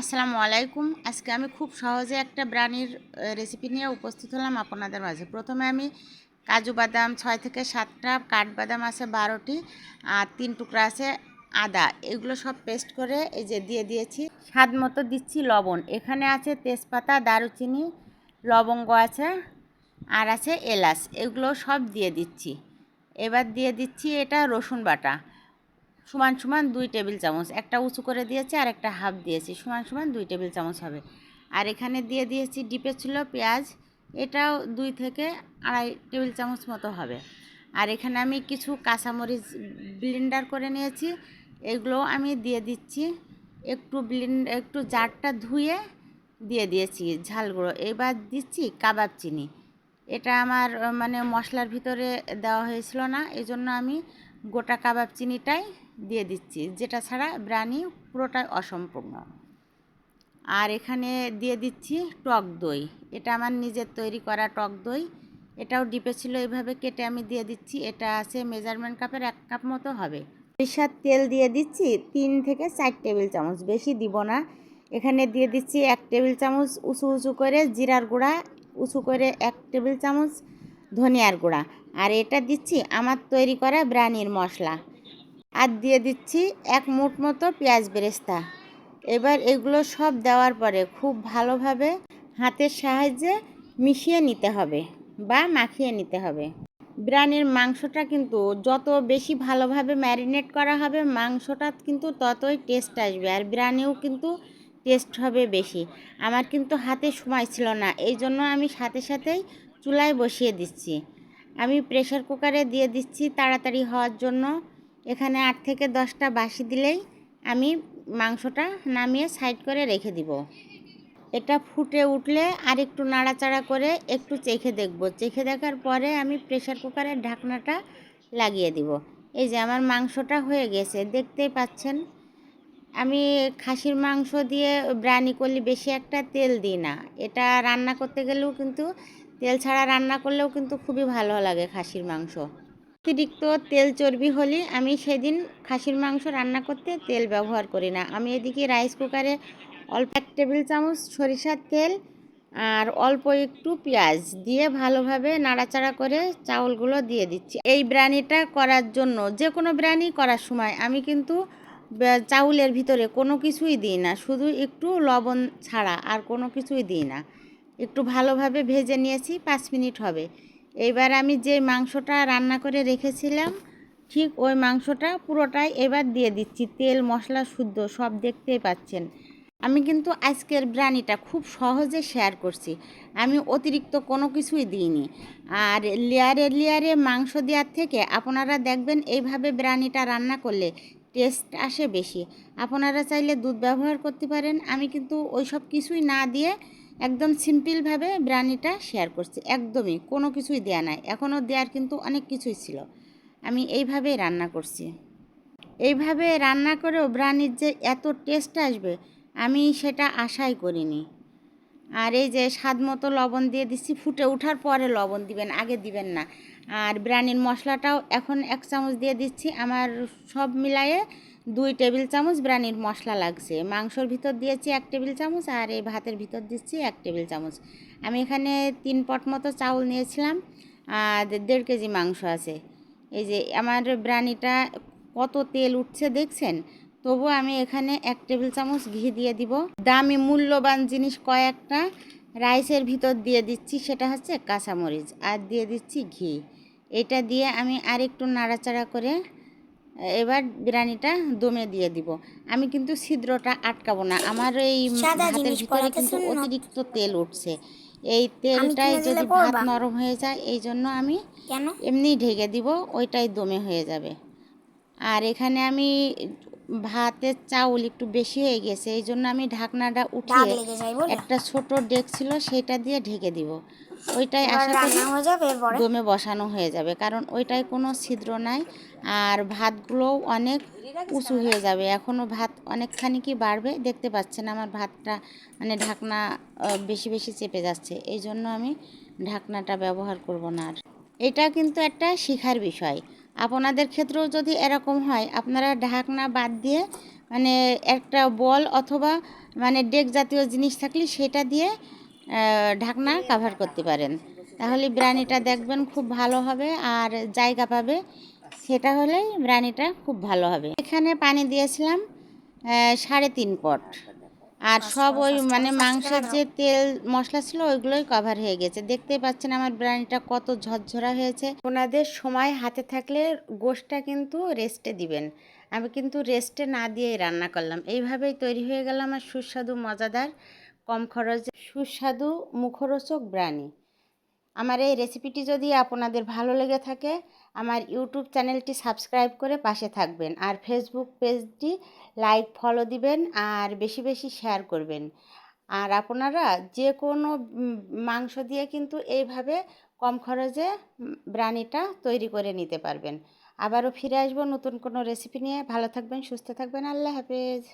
আসসালামু আলাইকুম। আজকে আমি খুব সহজে একটা ব্রানির রেসিপি নিয়ে উপস্থিত হলাম আপনাদের মাঝে। প্রথমে আমি কাজু বাদাম ছয় থেকে সাতটা, কাঠবাদাম আছে বারোটি, আর তিন টুকরা আছে আদা। এগুলো সব পেস্ট করে এই যে দিয়ে দিয়েছি। স্বাদ মতো দিচ্ছি লবণ। এখানে আছে তেজপাতা, দারুচিনি, লবঙ্গ আছে, আর আছে এলাচ। এগুলো সব দিয়ে দিচ্ছি। এবার দিয়ে দিচ্ছি এটা রসুন বাটা। সমান সমান দুই টেবিল চামচ। একটা উঁচু করে দিয়েছি আর একটা হাফ দিয়েছি। সমান সমান দুই টেবিল চামচ হবে। আর এখানে দিয়ে দিয়েছি ডিপে ছিল পেঁয়াজ। এটাও দুই থেকে আড়াই টেবিল চামচ মতো হবে। আর এখানে আমি কিছু কাঁচামরিচ ব্লেন্ডার করে নিয়েছি। এগুলো আমি দিয়ে দিচ্ছি। একটু ব্লেন্ড, একটু জারটা ধুয়ে দিয়ে দিয়েছি ঝাল গুঁড়ো। এবার দিচ্ছি কাবাব চিনি। এটা আমার মানে মশলার ভিতরে দেওয়া হয়েছিল না। এই জন্য আমি গোটা কাবাব চিনিটাই দিয়ে দিচ্ছি। যেটা ছাড়া ব্রানি পুরোটাই অসম্পূর্ণ। আর এখানে দিয়ে দিচ্ছি টক দই। এটা আমার নিজের তৈরি করা টক দই। এটাও ডিপে ছিল এইভাবে কেটে আমি দিয়ে দিচ্ছি। এটা আছে মেজারমেন্ট কাপের এক কাপ মতো হবে। সরিষার তেল দিয়ে দিচ্ছি তিন থেকে চার টেবিল চামচ। বেশি দিব না। এখানে দিয়ে দিচ্ছি এক টেবিল চামচ উঁচু উঁচু করে জিরার গুঁড়া, উঁচু করে এক টেবিল চামচ ধনিয়ার গুঁড়া। আর এটা দিচ্ছি আমার তৈরি করা ব্রানির মশলা। আর দিয়ে দিচ্ছি এক মুঠ মতো পেঁয়াজ বেরেস্তা। এবার এগুলো সব দেওয়ার পরে খুব ভালোভাবে হাতের সাহায্যে মিশিয়ে নিতে হবে বা মাখিয়ে নিতে হবে। বিরিয়ানির মাংসটা কিন্তু যত বেশি ভালোভাবে ম্যারিনেট করা হবে, মাংসটা কিন্তু ততই টেস্ট আসবে আর বিরিয়ানিও কিন্তু টেস্ট হবে বেশি। আমার কিন্তু হাতে সময় ছিল না, এই জন্য আমি সাথে সাথেই চুলায় বসিয়ে দিচ্ছি। আমি প্রেশার কুকারে দিয়ে দিচ্ছি তাড়াতাড়ি হওয়ার জন্য। এখানে আট থেকে দশটা বাসি দিলেই আমি মাংসটা নামিয়ে সাইড করে রেখে দিব। এটা ফুটে উঠলে আর একটু নাড়াচাড়া করে একটু চেখে দেখব। চেখে দেখার পরে আমি প্রেশার কুকারের ঢাকনাটা লাগিয়ে দিব। এই যে আমার মাংসটা হয়ে গেছে, দেখতেই পাচ্ছেন। আমি খাসির মাংস দিয়ে ব্রানি করলে বেশি একটা তেল দিই না। এটা রান্না করতে গেলেও কিন্তু, তেল ছাড়া রান্না করলেও কিন্তু খুবই ভালো লাগে খাসির মাংস। অতিরিক্ত তেল চর্বি হলে আমি সেদিন খাসির মাংস রান্না করতে তেল ব্যবহার করি না। আমি এদিকে রাইস কুকারে অল্প এক টেবিল চামচ সরিষার তেল আর অল্প একটু পেঁয়াজ দিয়ে ভালোভাবে নাড়াচাড়া করে চাউলগুলো দিয়ে দিচ্ছি। এই বিরিয়ানিটা করার জন্য যে কোনো বিরিয়ানি করার সময় আমি কিন্তু চাউলের ভিতরে কোনো কিছুই দিই না। শুধু একটু লবণ ছাড়া আর কোনো কিছুই দিই না। একটু ভালোভাবে ভেজে নিয়েছি, পাঁচ মিনিট হবে। এবার আমি যে মাংসটা রান্না করে রেখেছিলাম, ঠিক ওই মাংসটা পুরোটাই এবার দিয়ে দিচ্ছি। তেল, মশলা, শুদ্ধ, সব দেখতেই পাচ্ছেন। আমি কিন্তু আজকের ব্রানিটা খুব সহজে শেয়ার করছি। আমি অতিরিক্ত কোনো কিছুই দিইনি। আর লেয়ারে লেয়ারে মাংস দেওয়ার থেকে আপনারা দেখবেন এইভাবে ব্রানিটা রান্না করলে টেস্ট আসে বেশি। আপনারা চাইলে দুধ ব্যবহার করতে পারেন। আমি কিন্তু ওই সব কিছুই না দিয়ে একদম সিম্পলভাবে ব্রানিটা শেয়ার করছি। একদমই, কোনো কিছুই দেয়া নাই। এখনও দেওয়ার কিন্তু অনেক কিছুই ছিল। আমি এইভাবেই রান্না করছি। এইভাবে রান্না করেও ব্রানির যে এত টেস্ট আসবে, আমি সেটা আশাই করিনি। আর এই যে স্বাদ মতো লবণ দিয়ে দিচ্ছি, ফুটে ওঠার পরে লবণ দিবেন, আগে দিবেন না। আর ব্রানির মশলাটাও এখন এক চামচ দিয়ে দিচ্ছি। আমার সব মিলায়ে দুই টেবিল চামচ ব্রানির মশলা লাগছে। মাংসর ভিতর দিয়েছি এক টেবিল চামচ আর এই ভাতের ভিতর দিচ্ছি এক টেবিল চামচ। আমি এখানে তিন পট মতো চাউল নিয়েছিলাম, আর দেড় কেজি মাংস আছে। এই যে আমার বিরিয়ানিটা কত তেল উঠছে দেখছেন? তবু আমি এখানে এক টেবিল চামচ ঘি দিয়ে দিব। দামি মূল্যবান জিনিস কয়েকটা। রাইসের ভিতর দিয়ে দিচ্ছি সেটা হচ্ছে কাঁচামরিচ, আর দিয়ে দিচ্ছি ঘি। এটা দিয়ে আমি আরেকটু নাড়াচাড়া করে এবার বিরিয়ানিটা দমে দিয়ে দিব। আমি কিন্তু ছিদ্রটা আটকাবো না। আমার এই হাতের ভাতের ভিতরে কিন্তু অতিরিক্ত তেল উঠছে। এই তেলটাই যদি ভাত নরম হয়ে যায় এই জন্য আমি এমনি ঢেকে দিব ওইটাই দমে হয়ে যাবে। আর এখানে আমি ভাতের চাউল একটু বেশি হয়ে গেছে এই জন্য আমি ঢাকনাটা উঠিয়ে একটা ছোট ডেক ছিল সেটা দিয়ে ঢেকে দিব। ওইটাই আশা করি দমে বসানো হয়ে যাবে কারণ ওইটাই কোনো ছিদ্র নাই আর ভাতগুলোও অনেক উঁচু হয়ে যাবে এখনও ভাত অনেকখানি কি বাড়বে? দেখতে পাচ্ছেন আমার ভাতটা মানে ঢাকনা বেশি বেশি চেপে যাচ্ছে এই জন্য আমি ঢাকনাটা ব্যবহার করব না আর। এটা কিন্তু একটা শিখার বিষয়। আপনাদের ক্ষেত্রেও যদি এরকম হয়, আপনারা ঢাকনা বাদ দিয়ে মানে একটা বল অথবা মানে ডেক জাতীয় জিনিস থাকলে সেটা দিয়ে ঢাকনা কাভার করতে পারেন। তাহলে বিরিয়ানিটা দেখবেন খুব ভালো হবে আর জায়গা পাবে, সেটা হলেই বিরিয়ানিটা খুব ভালো হবে। এখানে পানি দিয়েছিলাম সাড়ে তিন পট। আর সব ওই মানে মাংসের যে তেল মশলা ছিল ওইগুলোই কভার হয়ে গেছে। দেখতেই পাচ্ছেন আমার বিরিয়ানিটা কত ঝরঝরা হয়েছে। ওনাদের সময় হাতে থাকলে গোষ্ঠটা কিন্তু রেস্টে দিবেন। আমি কিন্তু রেস্টে না দিয়েই রান্না করলাম। এইভাবেই তৈরি হয়ে গেল আমার সুস্বাদু মজাদার কম খরচে সুস্বাদু মুখরোচক বিরিয়ানি। আমার এই রেসিপিটি যদি আপনাদের ভালো লেগে থাকে, আমার ইউটিউব চ্যানেলটি সাবস্ক্রাইব করে পাশে থাকবেন। আর ফেসবুক পেজটি লাইক ফলো দিবেন আর বেশি বেশি শেয়ার করবেন। আর আপনারা যে কোনো মাংস দিয়ে কিন্তু এইভাবে কম খরচে বিরিয়ানিটা তৈরি করে নিতে পারবেন। আবারও ফিরে আসব নতুন কোনো রেসিপি নিয়ে। ভালো থাকবেন, সুস্থ থাকবেন। আল্লাহ হাফেজ।